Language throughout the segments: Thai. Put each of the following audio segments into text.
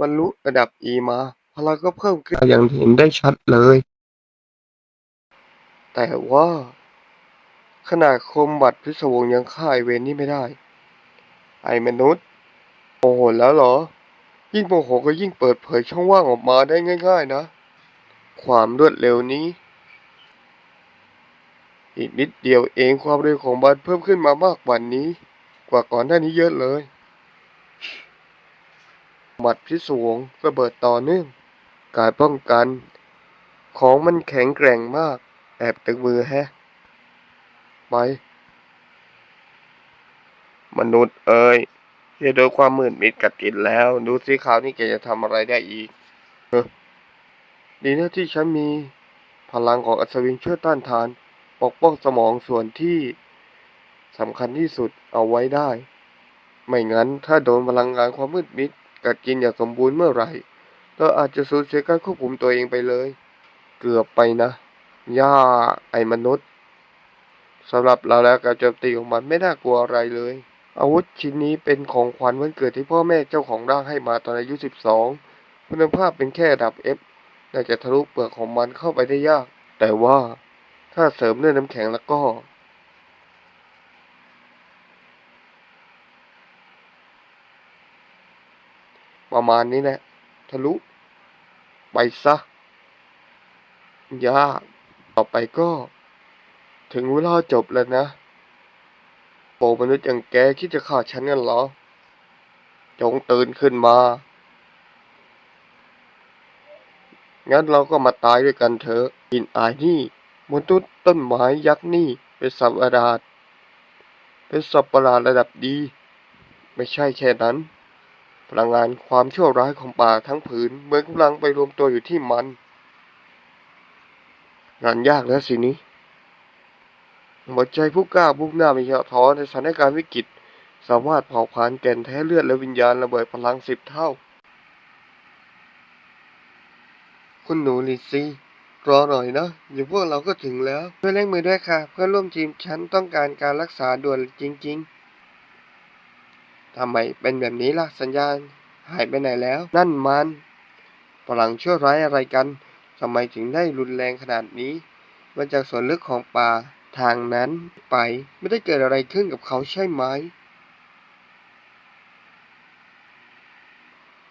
บรรลุระดับ E มา พลังก็เพิ่มขึ้นอย่างเห็นได้ชัดเลย แต่ว่า ขนาดคมบัตรพิศวงยังฆ่าไอเวนนี่ไม่ได้ ไอ้มนุษย์โมโหแล้วเหรอ ยิ่งโมโหก็ยิ่งเปิดเผยช่องว่างออกมาได้ง่าย ๆ นะ ความรวดเร็วนี้ อีกนิดเดียวเองความเร็วของมันเพิ่มขึ้นมามากกว่านี้ กว่าก่อนหน้านี้เยอะเลย หมัดพิศวงระเบิดต่อเนื่อง การป้องกัน ของมันแข็งแกร่งมาก แอบตึงมือแฮะ ไป มนุษย์เอ้ยอย่าโดนความมืดมิดกัดกินแล้ว ดูสิคราวนี้แกจะทำอะไรได้อีกเฮ้อดีนะที่ฉันมี พลังของอัศวินช่วยต้านทาน ปกป้องสมองส่วนที่สำคัญที่สุดเอาไว้ได้ ไม่งั้นถ้าโดนพลังงานความมืดมิด กัดกินอย่างสมบูรณ์เมื่อไหร่เราอาจจะสูญเสียการควบคุมตัวเองไปเลย เกือบไปนะย่าไอ้มนุษย์สำหรับเราแล้วการโจมตีของมันไม่น่ากลัวอะไรเลย อาวุธชิ้นนี้เป็นของขวัญวันเกิดที่พ่อแม่เจ้าของร่างให้มาตอนอายุ 12 คุณภาพเป็นแค่ระดับ F น่าจะทะลุเปลือกของมันเข้าไปได้ยาก แต่ว่าถ้าเสริมด้วยน้ำแข็งแล้วก็ ประมาณนี้แหละ ทะลุ ไปซะ ยากต่อไปก็ ถึงเวลาจบแล้วนะ โปมนุษย์อย่างแกคิดจะฆ่าฉันกันเหรอ จงตื่นขึ้นมา งั้นเราก็มาตายด้วยกันเถอะกินอายนี่มนุษย์ต้นไม้ยักษ์นี่ เป็นสัตว์ประหลาดเป็นสัตว์ประหลาดระดับดี ไม่ใช่แค่นั้น พลังงานความชั่วร้ายของป่าทั้งผืนเหมือนกำลังไปรวมตัวอยู่ที่มัน งานยากแล้วสินี้หัวใจผู้กล้าบุกหน้าไม่ยอท้อในสถานการณ์วิกฤต สามารถเผาผลาญแก่นแท้เลือดและวิญญาณระเบิดพลังสิบเท่า คุณหนูลิซี่รอหน่อยนะเดี๋ยวพวกเราก็ถึงแล้วช่วยเร่งมือด้วยค่ะ เพื่อนร่วมทีมฉันต้องการการรักษาด่วนจริง ๆ ทำไมเป็นแบบนี้ล่ะสัญญาณ หายไปไหนแล้ว นั่นมันพลังชั่วร้ายอะไรกันทำไมถึงได้รุนแรงขนาดนี้มาจากส่วนลึกของป่าทางนั้นไปไม่ได้เกิดอะไรขึ้นกับเขาใช่ไหม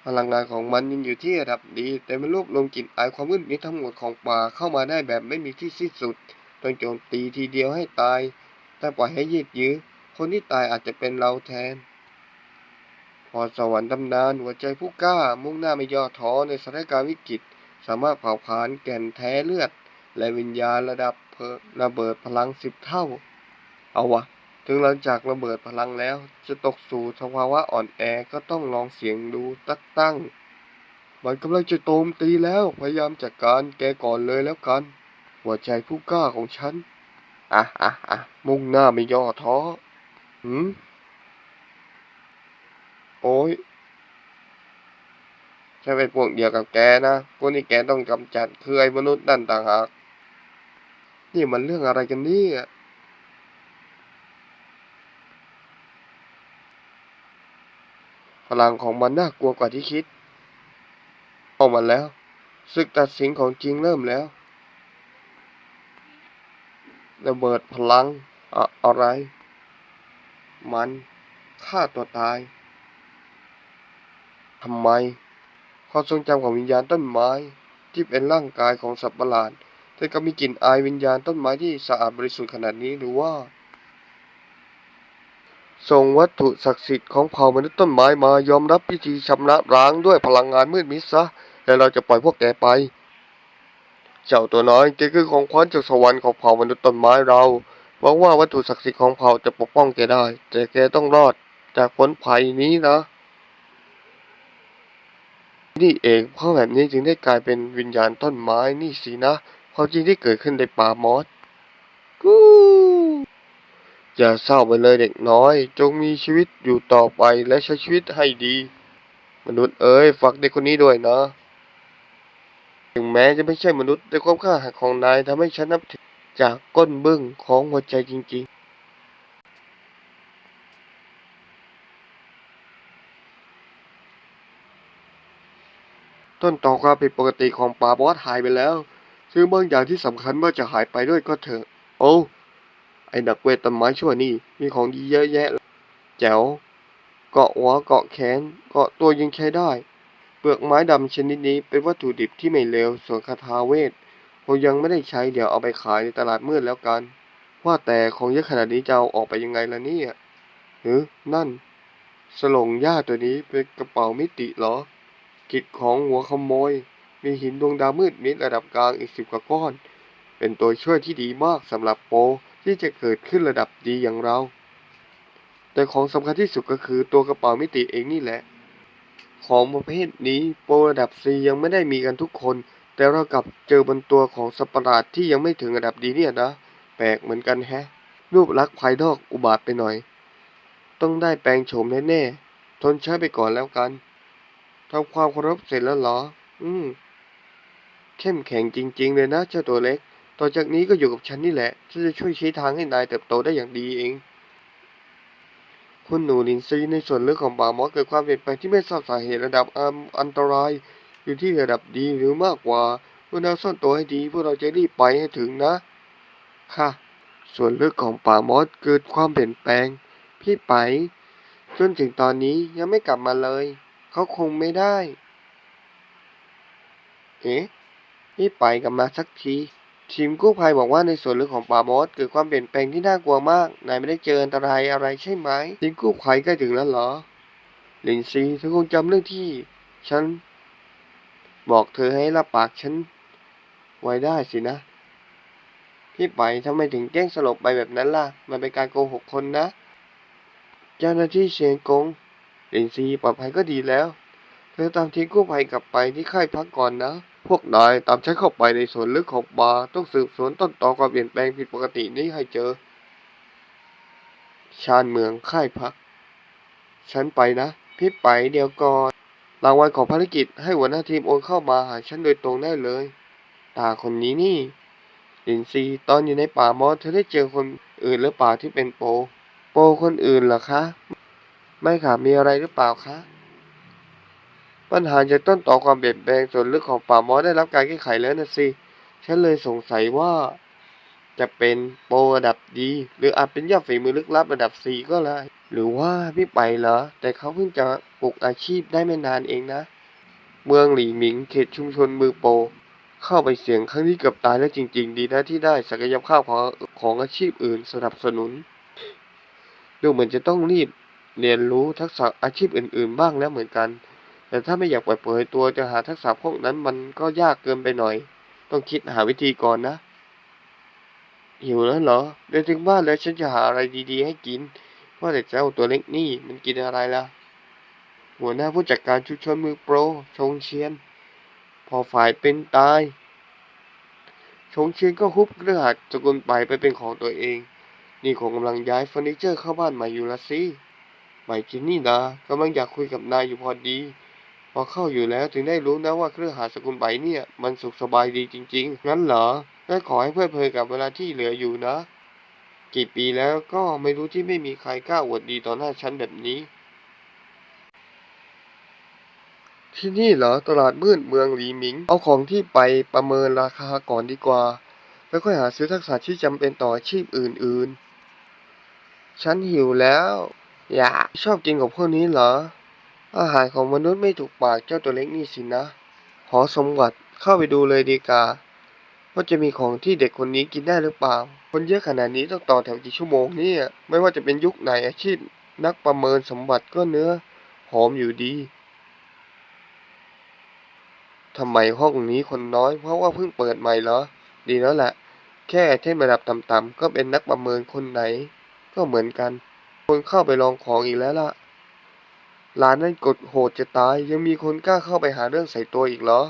พลังงานของมันยังอยู่ที่ระดับดี แต่มันรวบรวมกลิ่นอายความมืดมิดทั้งหมดของป่าเข้ามาได้แบบไม่มีที่สิ้นสุดต้องโจมตีทีเดียวให้ตาย แต่ปล่อยให้ยืดยื้อคนที่ตายอาจจะเป็นเราแทน พอสวรรค์ตำนานหัวใจผู้กล้า มุ่งหน้าไม่ย่อท้อในสถานการณ์วิกฤต สามารถเผาผลาญแก่นแท้เลือด และวิญญาณระดับเระเบิดพลังสิบเท่า เอาวะ ถึงหลังจากระเบิดพลังแล้ว จะตกสู่สภาวะอ่อนแอก็ต้องลองเสียงดูตักตั้งมันกำลังจะโจมตีแล้ว พยายามจัดการแกก่อนเลยแล้วกัน หัวใจผู้กล้าของฉัน อะอะอะมุ่งหน้าไม่ย่อท้อหืม โอ้ยฉันเป็นพวกเดียวกับแกนะพวกนี้แกต้องกำจัดคือไอ้มนุษย์นั่นต่างหาก นี่มันเรื่องอะไรกันนี่พลังของมันน่ากลัวกว่าที่คิดออกมาแล้ว ศึกตัดสินของจริงเริ่มแล้ว ระเบิดพลังอะอะไร มันฆ่าตัวตาย ทำไม ความทรงจำของวิญญาณต้นไม้ ที่เป็นร่างกายของสัตว์ประหลาดแต่ก็มีกลิ่นอายวิญญาณต้นไม้ที่สะอาดบริสุทธิ์ขนาดนี้หรือว่า ส่งวัตถุศักดิ์สิทธิ์ของเผ่ามนุษย์ต้นไม้มายอมรับพิธีชำระล้างด้วยพลังงานมืดมิดซะและเราจะปล่อยพวกแกไป เจ้าตัวน้อยแกคือของขวัญจากสวรรค์ของเผ่ามนุษย์ต้นไม้เราหวังว่าวัตถุศักดิ์สิทธิ์ของเผ่าจะปกป้องแกได้ แต่แกต้องรอดจากผลภัยนี้นะ นี่เอง เพราะแบบนี้จึงได้กลายเป็นวิญญาณต้นไม้นี่สินะความจริงที่เกิดขึ้นในป่ามอสกูอย่าเศร้าไปเลยเด็กน้อย จงมีชีวิตอยู่ต่อไปและใช้ชีวิตให้ดี มนุษย์เอ๋ยฝากเด็กคนนี้ด้วยนะ ถึงแม้จะไม่ใช่มนุษย์แต่ความกล้าหาญของนายทำให้ฉันนับถือจากก้นบึ้งของหัวใจจริง ๆ ต้นตอความผิดปกติของป่าบอสหายไปแล้ว ซึ่งบางอย่างที่สำคัญว่าจะหายไปด้วยก็เถอะ โอ้ไอ้ดักเวทต้นไม้ชั่วนี่มีของดีเยอะแยะเลยแจ๋วเกาะหัวเกาะแขนเกาะตัวยังใช้ได้ เปลือกไม้ดำชนิดนี้เป็นวัตถุดิบที่ไม่เลวส่วนคาถาเวทผมยังไม่ได้ใช้เดี๋ยวเอาไปขายในตลาดมืดแล้วกัน ว่าแต่ของเยอะขนาดนี้จะเอาออกไปยังไงล่ะเนี่ยเฮ้นั่น สลงหญ้าตัวนี้เป็นกระเป๋ามิติเหรอ กิจของหัวขโมย มีหินดวงดาวมืดมิดระดับกลางอีกสิบกว่าก้อน เป็นตัวช่วยที่ดีมากสำหรับโปที่จะเกิดขึ้นระดับดีอย่างเรา แต่ของสำคัญที่สุดก็คือตัวกระเป๋ามิติเองนี่แหละ ของประเภทนี้โปรระดับ C ยังไม่ได้มีกันทุกคน แต่เรากลับเจอบนตัวของสัตว์ประหลาดที่ยังไม่ถึงระดับดีเนี่ยนะ แปลกเหมือนกันแฮะ รูปลักษณ์ภายนอกอุบาทไปหน่อย ต้องได้แปลงโฉมแน่ๆ ทนใช้ไปก่อนแล้วกัน ทำความเคารพเสร็จแล้วเหรอ อืม เข้มแข็งจริง ๆ เลยนะเจ้าตัวเล็ก ต่อจากนี้ก็อยู่กับฉันนี่แหละ ฉันจะช่วยชี้ทางให้นายเติบโตได้อย่างดีเอง คุณหนูลินซีในส่วนลึกของป่ามอสเกิดความเปลี่ยนแปลงที่ไม่ทราบสาเหตุระดับอันอันตราย อยู่ที่ระดับดีหรือมากกว่าเมื่อเราซ่อนตัวให้ดีพวกเราจะรีบไปให้ถึงนะ ค่ะ ส่วนลึกของป่ามอสเกิดความเปลี่ยนแปลง พี่ไป จนถึงตอนนี้ยังไม่กลับมาเลย เขาคงไม่ได้ เอ๊ะพี่ไปกับมาสักที ทีมกู้ภัยบอกว่าในส่วนลึกของป่ามอสเกิดความเปลี่ยนแปลงที่น่ากลัวมาก นายไม่ได้เจออันตรายอะไรใช่ไหม ทีมกู้ภัยใกล้ถึงแล้วเหรอ ลินซีเธอคงจำเรื่องที่ ฉัน บอกเธอให้รับปากฉัน ไว้ได้สินะ พี่ไปทำไมถึงแกล้งสลบไปแบบนั้นล่ะ มันเป็นการโกหกคนนะ เจ้าหน้าที่เชียงกง ลินซีปลอดภัยก็ดีแล้ว เธอตามทีมกู้ภัยกลับไปที่ค่ายพักก่อนนะ พวกนายตามฉันเข้าไปในส่วนลึกของบาร์ต้องสืบสวนต้นตอความเปลี่ยนแปลงผิดปกตินี้ให้เจอ ชานเมืองค่ายพัก ฉันไปนะ พี่ไปเดี๋ยวก่อนรางวัลของภารกิจให้หัวหน้าทีมโอนเข้ามาหาฉันโดยตรงได้เลย ตาคนนี้นี่ลินซีตอนอยู่ในป่ามอสเธอได้เจอคนอื่นหรือเปล่าที่เป็นโป โปคนอื่นเหรอคะ ไม่ค่ะ มีอะไรหรือเปล่าคะ ปัญหาจากต้นต่อความเปลี่ยนแปลงส่วนลึกของป่ามอได้รับการแก้ไขแล้วนะสิ ฉันเลยสงสัยว่า จะเป็นโปรระดับดี หรืออาจเป็นยอดฝีมือลึกลับระดับ C ก็ได้ หรือว่าพี่ไปเหรอ แต่เขาเพิ่งจะปลูกอาชีพได้ไม่นานเองนะ เมืองหลี่หมิงเขตชุมชนมือโปรเข้าไปเสี่ยงครั้งนี้เกือบตายแล้วจริง ๆ ดีนะที่ได้ศักยภาพของของอาชีพอื่นสนับสนุนดูเหมือนจะต้องรีบ เรียนรู้ทักษะอาชีพอื่น ๆ บ้างแล้วเหมือนกัน แต่ถ้าไม่อยากปล่อยเผยตัวจะหาทักษะพวกนั้นมันก็ยากเกินไปหน่อย ต้องคิดหาวิธีก่อนนะ หิวแล้วเหรอ เดินถึงบ้านแล้วฉันจะหาอะไรดีๆ ให้กิน ว่าแต่เจ้าตัวเล็กนี่มันกินอะไรล่ะ หัวหน้าผู้จัดการชุมชนมือโปร ชงเชียน พอฝ่ายเป็นตาย ชงเชียนก็ฮุบเรือหัดสกุลไปไปเป็นของตัวเอง นี่คงกำลังย้ายเฟอร์นิเจอร์เข้าบ้านใหม่อยู่ละสิ หม่จินนี่นะกำลังอยากคุยกับนายอยู่พอดี พอเข้าอยู่แล้วถึงได้รู้นะว่าเครือหาสกุลใบเนี่ย มันสุขสบายดีจริง ๆ งั้นเหรองั้ขอให้เพลิดเพลินกับเวลาที่เหลืออยู่นะ กี่ปีแล้วก็ไม่รู้ที่ไม่มีใครกล้าอวดดีต่อหน้าฉันแบบนี้ ที่นี่เหรอตลาดมืดเมืองหลีหมิง เอาของที่ไปประเมินราคาก่อนดีกว่า แล้วค่อยหาซื้อทักษะที่จำเป็นต่ออาชีพอื่น ๆ ฉันหิวแล้ว อยากชอบกินของพวกนี้เหรอ อาหารของมนุษย์ไม่ถูกปากเจ้าตัวเล็กนี่สินะ หอสมบัติเข้าไปดูเลยดีกา ว่าจะมีของที่เด็กคนนี้กินได้หรือเปล่า คนเยอะขนาดนี้ต้องต่อแถวกี่ชั่วโมงเนี่ย ไม่ว่าจะเป็นยุคไหนอาชีพ นักประเมินสมบัติก็เนื้อ หอมอยู่ดีทำไมห้องนี้คนน้อย เพราะว่าเพิ่งเปิดใหม่เหรอ ดีแล้วแหละ แค่เทพระดับต่ำๆก็เป็นนักประเมินคนไหน ก็เหมือนกัน คนเข้าไปลองของอีกแล้วล่ะ ร้านนั้นกดโหดจะตาย ยังมีคนกล้าเข้าไปหาเรื่องใส่ตัวอีกเหรอ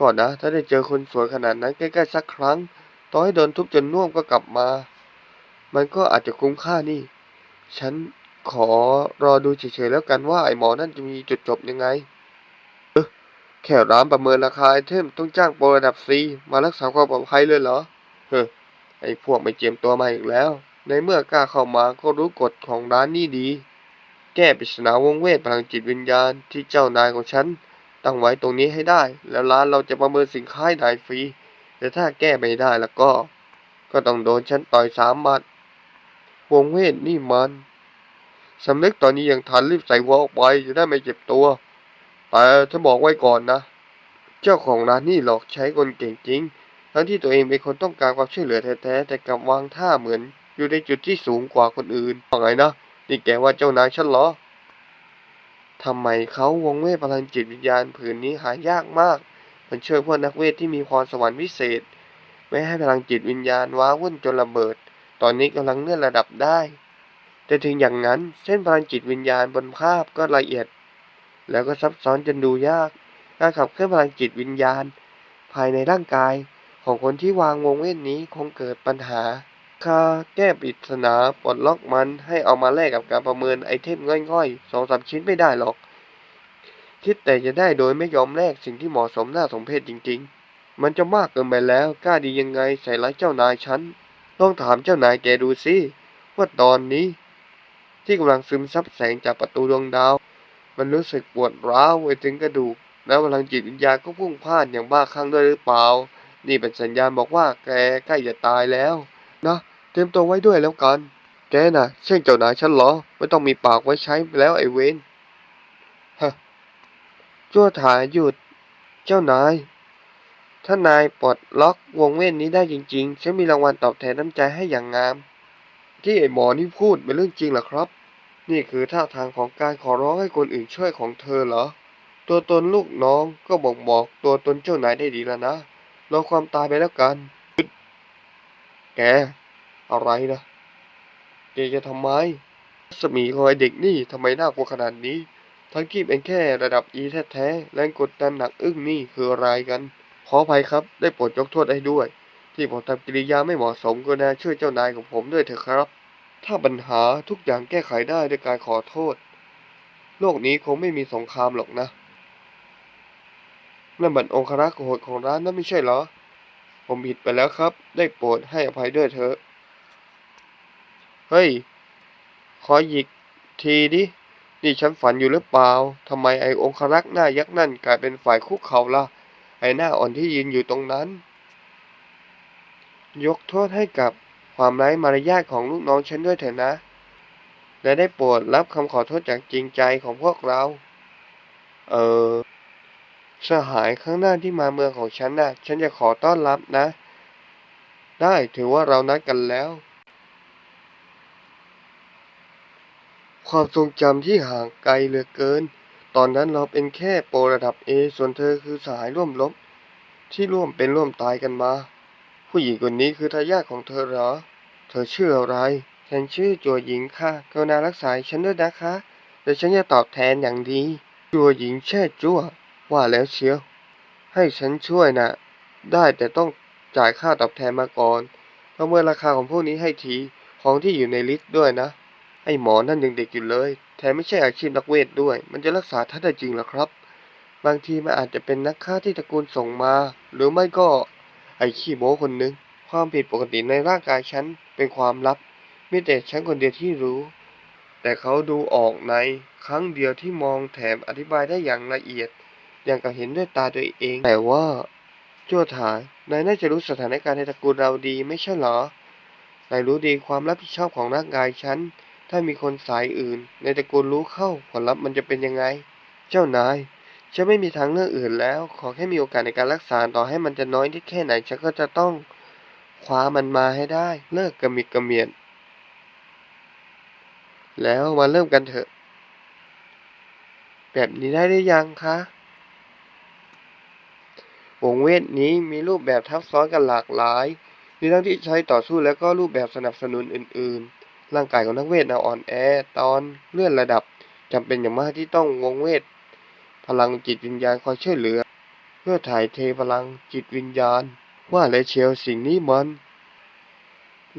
ก่อนนะ ถ้าได้เจอคนสวยขนาดนั้นใกล้ๆสักครั้ง ต่อให้โดนทุบจนน่วมก็กลับมา มันก็อาจจะคุ้มค่านี่ ฉันขอรอดูเฉยๆแล้วกันว่าไอ้หมอนั่นจะมีจุดจบยังไง เออแค่ร้านประเมินราคาไอเทมต้องจ้างโปรระดับซีมารักษาความปลอดภัยเลยเหรอ เฮ้อ ไอ้พวกไม่เจียมตัวมาอีกแล้ว ในเมื่อกล้าเข้ามาก็รู้กฎของร้านนี่ดี แก้ปริศนาวงเวทพลังจิตวิญญาณที่เจ้านายของฉันตั้งไว้ตรงนี้ให้ได้ แล้วร้านเราจะประเมินสินค้าให้ได้ฟรี แต่ถ้าแก้ไม่ได้แล้วก็ ก็ต้องโดนฉันต่อยสามหมัดวงเวทนี่มันสำนึกตอนนี้ยังทันรีบใส่หัวออกไปจะได้ไม่เจ็บตัว แต่ฉันบอกไว้ก่อนนะ เจ้าของร้านนี่หลอกใช้คนเก่งจริง ทั้งที่ตัวเองเป็นคนต้องการความช่วยเหลือแท้ๆแต่กลับวางท่าเหมือน อยู่ในจุดที่สูงกว่าคนอื่นว่าไงนะนี่แกว่าเจ้านายฉันเหรอทำไมเขาวงเวทพลังจิตวิญญาณผืนนี้หายากมาก มันช่วยพวกนักเวทที่มีพรสวรรค์วิเศษ ไม่ให้พลังจิตวิญญาณว้าวุ่นจนระเบิด ตอนนี้กำลังเลื่อนระดับได้ แต่ถึงอย่างนั้นเส้นพลังจิตวิญญาณบนภาพก็ละเอียด แล้วก็ซับซ้อนจนดูยาก การขับเคลื่อนพลังจิตวิญญาณ ภายในร่างกายของคนที่วางวงเวทนี้คงเกิดปัญหา คาแก้ปริศนาปลดล็อกมันให้เอามาแลกกับการประเมินไอเทมง่อยๆสองสามชิ้นไม่ได้หรอก คิดแต่จะได้โดยไม่ยอมแลกสิ่งที่เหมาะสมน่าสมเพชจริง ๆ มันจะมากเกินไปแล้วกล้าดียังไงใส่ร้ายเจ้านายฉันต้องถามเจ้านายแกดูสิว่าตอนนี้ ที่กำลังซึมซับแสงจากประตูดวงดาว มันรู้สึกปวดร้าวไปถึงกระดูก แล้วพลังจิตวิญญาณก็พุ่งพล่านอย่างบ้าคลั่งด้วยหรือเปล่า นี่เป็นสัญญาณบอกว่าแกใกล้จะตายแล้ว ตรียมตัวไว้ด้วยแล้วกัน แกน่ะ เช่งเจ้านายฉันเหรอ ไม่ต้องมีปากไว้ใช้แล้วไอ้เวนฮะจั่วถาหยุด เจ้านาย ถ้านายปลดล็อกวงเว้นนี้ได้จริงๆ ฉันมีรางวัลตอบแทนน้ำใจให้อย่างงาม ที่ไอ้หมอนี่พูดเป็นเรื่องจริงเหรอครับ นี่คือท่าทางของการขอร้องให้คนอื่นช่วยของเธอเหรอ ตัวตนลูกน้องก็บอกบอกตัวตนเจ้านายได้ดีแล้วนะรอความตายไปแล้วกัน แก อะไรนะแกจะทำไมสมีของไอเด็กนี่ทำไมน่ากลัวขนาดนี้ ทั้งที่เป็นแค่ระดับ E แท้ๆแรงกดดันหนักอึ้งนี่คืออะไรกัน ขออภัยครับ ได้โปรดยกโทษให้ด้วย ที่ผมทำกิริยาไม่เหมาะสมก็น่าช่วยเจ้านายของผมด้วยเถอะครับ ถ้าปัญหาทุกอย่างแก้ไขได้ด้วยการขอโทษ โลกนี้คงไม่มีสงครามหรอกนะนั่นบันองครักษ์โหดของร้านนั้นไม่ใช่เหรอ ผมผิดไปแล้วครับ ได้โปรดให้อภัยด้วยเถอะ เฮ้ย ขอหยิกทีดิ นี่ฉันฝันอยู่หรือเปล่าทำไมไอ้องครักษ์หน้ายักษ์นั่นกลายเป็นฝ่ายคุกเข่าล่ะ ไอ้หน้าอ่อนที่ยืนอยู่ตรงนั้น ยกโทษให้กับความไร้มารยาทของลูกน้องฉันด้วยเถอะนะ และได้โปรดรับคำขอโทษจากจริงใจของพวกเรา เออ สหายข้างหน้าที่มาเมืองของฉันน่ะ ฉันจะขอต้อนรับนะ ได้ถือว่าเรานัดกันแล้ว ความทรงจำที่ห่างไกลเหลือเกิน ตอนนั้นเราเป็นแค่โปรระดับ A ส่วนเธอคือสหายร่วมรบที่ร่วมเป็นร่วมตายกันมา ผู้หญิงคนนี้คือทายาทของเธอเหรอ เธอชื่ออะไร ฉันชื่อจัวหญิงค่ะกรุณารักษาฉันด้วยนะคะเดี๋ยวฉันจะตอบแทนอย่างดี จัวหญิงแช่จั่ว ว่าแล้วเชียว ให้ฉันช่วยนะ ได้แต่ต้องจ่ายค่าตอบแทนมาก่อนประเมินราคาของพวกนี้ให้ที ของที่อยู่ในลิสต์ด้วยนะ ไอ้หมอนั่นยังเด็กอยู่เลย แถมไม่ใช่อาชีพนักเวทด้วย มันจะรักษาท่านได้จริงหรอครับ บางทีมันอาจจะเป็นนักฆ่าที่ตระกูลส่งมา หรือไม่ก็ไอ้ขี้โม้คนนึง ความผิดปกติในร่างกายฉันเป็นความลับ มีแต่ฉันคนเดียวที่รู้ แต่เขาดูออกในครั้งเดียวที่มองแถมอธิบายได้อย่างละเอียด อย่างกับเห็นด้วยตาตัวเอง แต่ว่าจั่วถายนายน่าจะรู้สถานการณ์ในตระกูลเราดีไม่ใช่หรอนายรู้ดีความรับผิดชอบของร่างกายฉัน ถ้ามีคนสายอื่น ในตระกูลรู้เข้าผลลัพธ์มันจะเป็นยังไง เจ้านาย ฉันไม่มีทางเลือกอื่นแล้ว ขอแค่มีโอกาสในการรักษาต่อให้มันจะน้อยนิดแค่ไหน ฉันก็จะต้องคว้ามันมาให้ได้ เลิกกระมิดกระเมียน แล้วมาเริ่มกันเถอะ แบบนี้ได้หรือยังคะวงเวทนี้มีรูปแบบทับซ้อนกันหลากหลาย มีทั้งที่ใช้ต่อสู้แล้วก็รูปแบบสนับสนุนอื่น ๆ ร่างกายของนักเวทนะอ่อนแอ ตอนเลื่อนระดับจำเป็นอย่างมากที่ต้องวงเวท พลังจิตวิญญาณคอยช่วยเหลือ เพื่อถ่ายเทพลังจิตวิญญาณ ว่าและเชียวสิ่งนี้มัน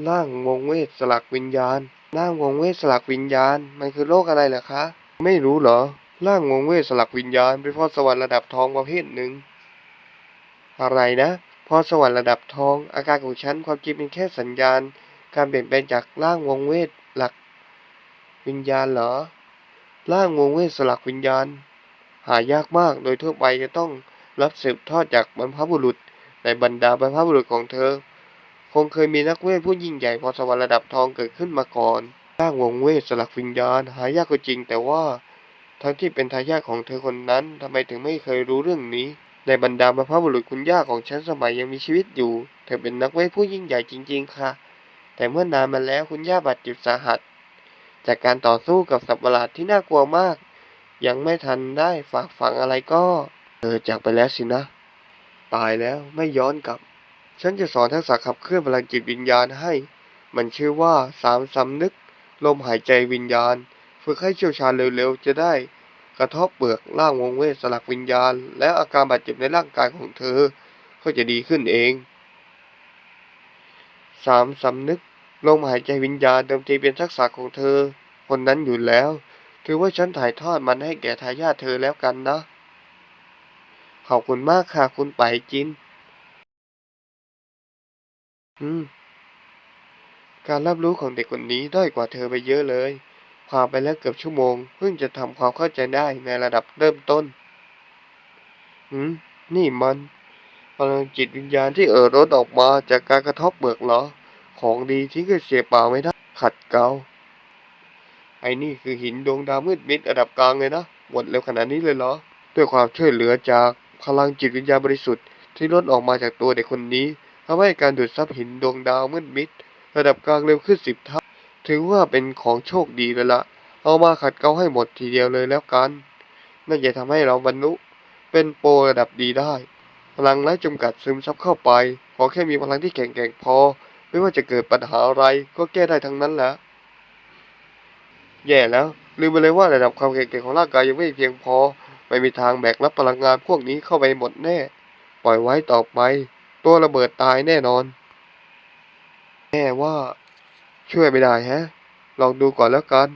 ร่างวงเวทสลักวิญญาณร่างวงเวทสลักวิญญาณ มันคือโรคอะไรเหรอคะ ไม่รู้เหรอร่างวงเวทสลักวิญญาณเป็นพรสวรรค์ระดับทองประเภทหนึ่ง อะไรนะพรสวรรค์ระดับทอง อาการของฉันความจริงเป็นแค่สัญญาณ การเปลี่ยนแปลงจากร่างวงเวทหลักวิญญาณเหรอ ร่างวงเวทสลักวิญญาณ หายากมาก โดยทั่วไปจะต้องรับสืบทอดจากบรรพบุรุษในบรรดาบรรพบุรุษของเธอ คงเคยมีนักเวทผู้ยิ่งใหญ่พอสวรรค์ระดับทองเกิดขึ้นมาก่อน ร่างวงเวทสลักวิญญาณ หายากก็จริง แต่ว่าทั้งที่เป็นทายาทของเธอคนนั้นทำไมถึงไม่เคยรู้เรื่องนี้ ในบรรดาบรรพบุรุษคุณย่าของฉันสมัยยังมีชีวิตอยู่ เธอเป็นนักเวทผู้ยิ่งใหญ่จริง ๆ ค่ะ แต่เมื่อนานมาแล้วคุณย่าบาดเจ็บสาหัส จากการต่อสู้กับสัตว์ประหลาดที่น่ากลัวมาก ยังไม่ทันได้ฝากฝังอะไรก็เธอจากไปแล้วสินะ ตายแล้วไม่ย้อนกลับ ฉันจะสอนทักษะขับเคลื่อนพลังจิตวิญญาณให้ มันชื่อว่าสามสำนึก ลมหายใจวิญญาณ ฝึกให้เชี่ยวชาญเร็วๆ จะได้กระทบเปลือกร่างวงเวทสลักวิญญาณ และอาการบาดเจ็บในร่างกายของเธอ ก็จะดีขึ้นเองสามสำนึก ลมหายใจวิญญาณเดิมทีเป็นทักษะของเธอ คนนั้นอยู่แล้ว ถือว่าฉันถ่ายทอดมันให้แก่ทายาทเธอแล้วกันนะ ขอบคุณมากค่ะคุณไปจิน อืม การรับรู้ของเด็กคนนี้ด้อยกว่าเธอไปเยอะเลยผ่านไปแล้วเกือบชั่วโมง เพิ่งจะทำความเข้าใจได้ในระดับเริ่มต้นอืม นี่มันพลังจิตวิญญาณที่เอ่อร้นออกมาจากการกระทบเบิกเหรอ ของดีที่ก็เสียเปล่าไม่ได้ ขัดเกลาไอ้นี่คือหินดวงดาวมืดมิดระดับกลางเลยนะ หมดเร็วขนาดนี้เลยเหรอ ด้วยความช่วยเหลือจากพลังจิตวิญญาณบริสุทธิ์ที่ล้นออกมาจากตัวเด็กคนนี้ทำให้การดูดซับหินดวงดาวมืดมิดระดับกลางเร็วขึ้นสิบเท่า ถือว่าเป็นของโชคดีเลยละเอามาขัดเกลาให้หมดทีเดียวเลยแล้วกันนั่นจะทำให้เราบรรลุเป็นโปรระดับดีได้ พลังไร้จำกัดซึมซับเข้าไป ขอแค่มีพลังที่แข็งแกร่งพอ ไม่ว่าจะเกิดปัญหาอะไรก็แก้ได้ทั้งนั้นแหละแย่แล้ว ลืมไปเลยว่าระดับความแข็งแกร่งของร่างกายยังไม่เพียงพอ ไม่มีทางแบกรับพลังงานพวกนี้เข้าไปหมดแน่ ปล่อยไว้ต่อไป ตัวระเบิดตายแน่นอน แน่ว่า ช่วยไม่ได้แฮะ ลองดูก่อนแล้วกัน